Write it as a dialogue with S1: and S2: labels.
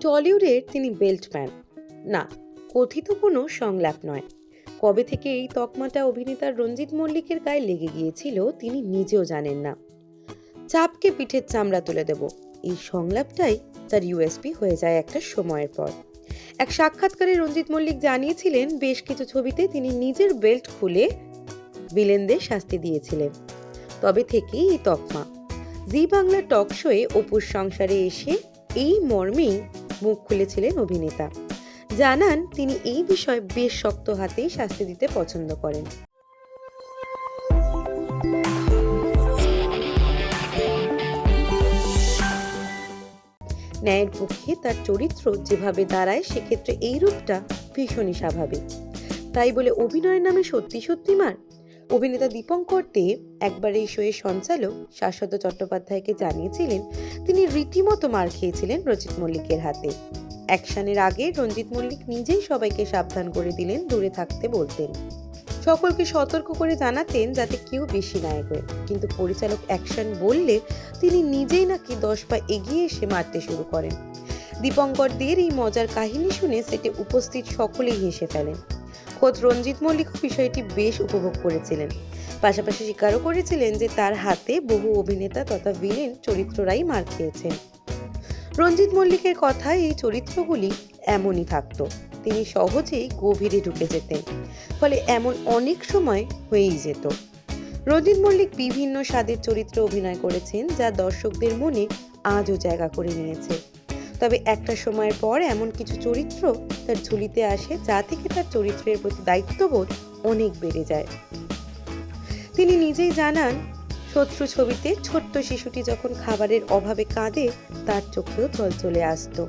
S1: টলিউডের তিনি বেল্টম্যান। না, কথিত কোনো সংলাপ নয়। কবে থেকে এই তকমাটা অভিনেতা রঞ্জিত মল্লিকের গায়ে লেগে গিয়েছিল তিনি নিজেও জানেন না। চাপকে পিঠের চামড়া তুলে দেব। এই সংলাপটাই তার ইউএসপি হয়ে যায় একটা সময়ের পর। এক সাক্ষাৎকারে রঞ্জিত মল্লিক জানিয়েছিলেন, বেশ কিছু ছবিতে তিনি নিজের বেল্ট খুলে ভিলেনদের শাস্তি দিয়েছিলেন। তবে থেকেই এই তকমা। জি বাংলা টক শোয়ে অপুর সংসারে এসে এই মর্মেই মুখ খুলেছিলেন অভিনেতা। জানান, তিনি এই বিষয়ে বেশ শক্ত হাতেই শাস্তি দিতে পছন্দ করেন। ন্যায়ের পক্ষে তার চরিত্র যেভাবে দাঁড়ায়, সেক্ষেত্রে এই রূপটা ভীষণই স্বাভাবিক। তাই বলে অভিনয়ের নামে সত্যি সত্যি মার? অভিনেতা দীপঙ্কর দে একবার এই শোয়ের সঞ্চালক শাশ্বত চট্টোপাধ্যায়কে জানিয়েছিলেন, তিনি রীতিমতো মার খেয়েছিলেন রঞ্জিত মল্লিকের হাতে। অ্যাকশনের আগে রঞ্জিত মল্লিক নিজেই সবাইকে সাবধান করে দিলেন, দূরে থাকতে বলতেন। সকলকে সতর্ক করে জানাতেন যাতে কেউ বেশি নায়ক হয় কিন্তু পরিচালক অ্যাকশন বললে তিনি নিজেই নাকি দশ পা এগিয়ে এসে মারতে শুরু করেন। দীপঙ্কর দের এই মজার কাহিনী শুনে সেটে উপস্থিত সকলেই হেসে ফেলেন। খোদ রঞ্জিত মল্লিক বিষয়টি বেশ উপভোগ করেছিলেন। পাশাপাশি স্বীকারও করেছিলেন যে তার হাতে বহু অভিনেতা তথা ভিলেন চরিত্ররাই মার খেয়েছেন। রঞ্জিত মল্লিকের কথায় এই চরিত্রগুলি এমনই থাকত। তিনি সহজেই গভীরে ঢুকে যেতেন, ফলে এমন অনেক সময় হয়েই যেত। রঞ্জিত মল্লিক বিভিন্ন স্বাদের চরিত্রে অভিনয় করেছেন যা দর্শকদের মনে আজও জায়গা করে নিয়েছে। তবে একটা সময়ের পর এমন কিছু চরিত্র তার ঝুলিতে আসে যা থেকে তার চরিত্রের প্রতি দায়িত্ববোধ অনেক বেড়ে যায়। তিনি নিজেই জানান, শত্রু ছবিতে ছোট্ট শিশুটি যখন খাবারের অভাবে কাঁদে, তার চোখেও জল চলে আসতো।